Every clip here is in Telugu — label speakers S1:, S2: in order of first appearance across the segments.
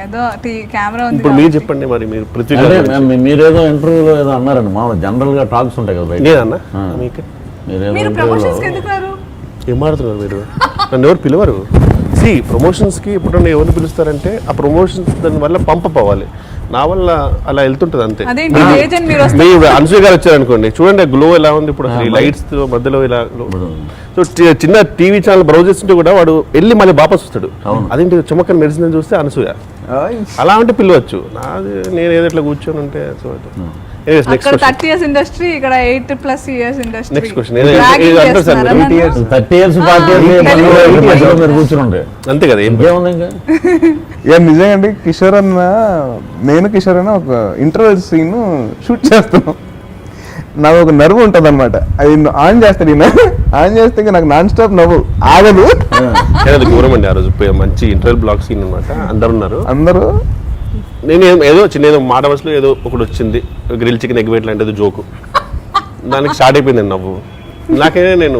S1: ఏదో కెమెరా ఉంది
S2: ఇప్పుడు మీరు చెప్పండి మరి మీరు పృథ్వీ
S3: అంటే
S2: గారు గురించి.
S3: మీ- మీరేదో ఇంటర్వ్యూలో ఏదో అన్నారండి మామూలు జనరల్గా టాక్స్ ఉంటాయి కదా ఆ.
S2: మీకు.
S1: మీరు ప్రమోషన్స్ ఎందుకు
S2: ఏం మాడుతున్నారు మీరు? నన్ను ఎవరు పిలవరు? సి ప్రమోషన్స్కి ఇప్పుడు ఎవరు పిలుస్తారంటే ఆ ప్రమోషన్స్ దాని వల్ల పంప పోవాలి. నా వల్ల అలా వెళ్తుంటుంది అంతే.
S1: మీరు
S2: అనసూయ గారు వచ్చారనుకోండి చూడండి గ్లో ఎలా ఉంది ఇప్పుడు లైట్స్ మధ్యలో ఇలా సో చిన్న టీవీ ఛానల్ బ్రౌజ్ చేస్తుంటే కూడా వాడు వెళ్ళి మళ్ళీ వాపస్ వస్తాడు. అదేంటి చుమక్కని మెడిసిన్ చూస్తే అనసూయ. అలా అంటే పిలవచ్చు. నాది నేను ఏదో ఇట్లా కూర్చొని ఉంటే సో
S1: అక్కడ థర్టీ ఇయర్స్ ఇండస్ట్రీ ఇక్కడ eight plus years industry.
S3: Thirty years forty years
S2: అంతే కదా
S3: ఇంకా?
S4: నిజంగా అండి కిషోర్ అన్న నేను కిషోర్ అన్న ఒక ఇంటర్వెల్ సీన్ షూట్ చేస్తున్నాం నాకు ఒక నర్వ్ ఉంటుంది అనమాట అది ఆన్ చేస్తాడు ఈయన ఆన్ చేస్తే ఇంకా నాకు నాన్ స్టాప్ నవ్వు. ఆగదు.
S2: కానీ అది ఘోరం అండి ఆ రోజు పోయి మంచి ఇంటర్వెల్ బ్లాక్ సీన్ అనమాట అందరు ఉన్నారు.
S4: అందరూ?
S2: నేను ఏం- ఏదో చిన్న ఏదో మాట వరుసలో ఏదో ఒకటి వచ్చింది. గ్రిల్ చికెన్ ఎగ్ వెయిట్ లాంటిది జోకు. దానికి స్టార్ట్ అయిపోయింది నవ్వు. నాకైనా నేను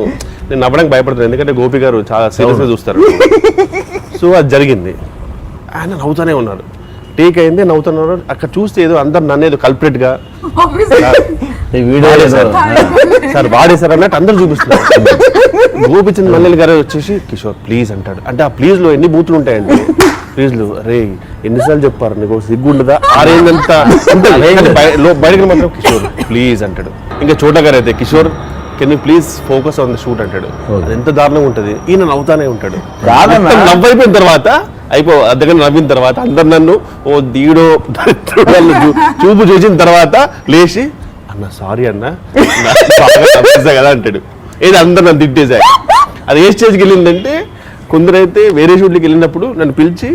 S2: నేను నవ్వడానికి భయపడుతున్నాను ఎందుకంటే గోపి గారు చాలా సీరియస్గా చూస్తారు. సో అది జరిగింది. ఆయన నవ్వుతూనే ఉన్నారు టేక్ అయింది నవ్వుతున్నారు. అక్కడ చూస్తే ఏదో అందరు నన్ను ఏదో కల్పరేట్గా
S3: వీడియో
S2: సార్. వాడేశారు అన్నట్టు అందరు చూపిస్తున్నారు. గోపిచంద్ మల్లెల్ గారు వచ్చేసి కిషోర్ ప్లీజ్ అంటాడు. అంటే ఆ ప్లీజ్లో ఎన్ని బూతులు ఉంటాయండి? ప్లీజ్లో అరే ఎన్నిసార్లు చెప్పారు? నీకు సిగ్గు ఉండదా? ఆ రేంజ్ అంతా బయటకు మాత్రం కిషోర్ ప్లీజ్ అంటాడు. ఇంకా చోట గారు అయితే Kishore can you please focus on the shoot అంటాడు. అది ఎంత దారుణంగా ఉంటుంది? ఈయన నవ్వుతానే ఉంటాడు. నవ్వైపోయిన తర్వాత అయిపో అద్దగా నవ్విన తర్వాత అందరు నన్ను ఓ దీడో చూపు చూసిన తర్వాత లేచి అన్న సారీ అన్న. కదా అంటాడు. ఏది అందరు నన్ను తిట్టేసా అది ఏ స్టేజ్కి వెళ్ళిందంటే కొందరైతే వేరే షూట్కి వెళ్ళినప్పుడు నన్ను పిలిచి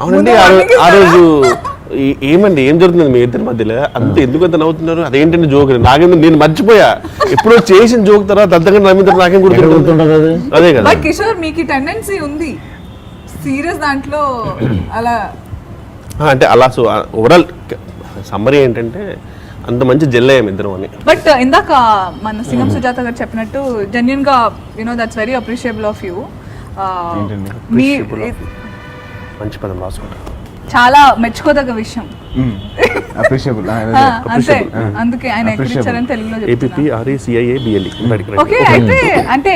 S2: అవునండి ఆ రోజు ఏమండి ఏం జరుగుతుంది మీ ఇద్దరి మధ్యలో? అంత ఎందుకు అంత నవ్వుతున్నారు? అదేంటంటే జోక్ నాకేందో నేను మర్చిపోయా. ఎప్పుడో చేసిన జోక్ తర్వాత అంతగా నవ్విన తర్వాత నాకేం గుర్తుంటుంది
S3: అది?
S2: కదా.
S1: కిషోర్ మీకు టెండెన్సీ ఉంది. సీరియస్ దాంట్లో అలా
S2: ఆ, అంటే అలా సో ఓవరాల్ సమ్మరీ ఏంటంటే అంత మంచి జెల్ అయ్యాం ఇద్దరం అని.
S1: బట్ ఇందాక మన సింగం సుజాత గారు చెప్పినట్టు జెన్యున్గా you know that's very appreciable of you? మీ
S2: మంచి పదం రాసుకుంటా.
S1: చాలా మెచ్చుకోదగ్గ విషయం.
S4: అప్రిషియబుల్
S1: అంతే. అందుకే ఆయన తెలుగులో
S2: ఏపీపీ ఆర్ఏసిఐఏ బిఎల్ఈ
S1: ఓకే అయితే అంటే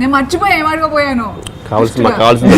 S1: నేను మర్చిపోయి ఏం అడగపోయాను
S2: కావాల్సిన మాకు కావాల్సింది.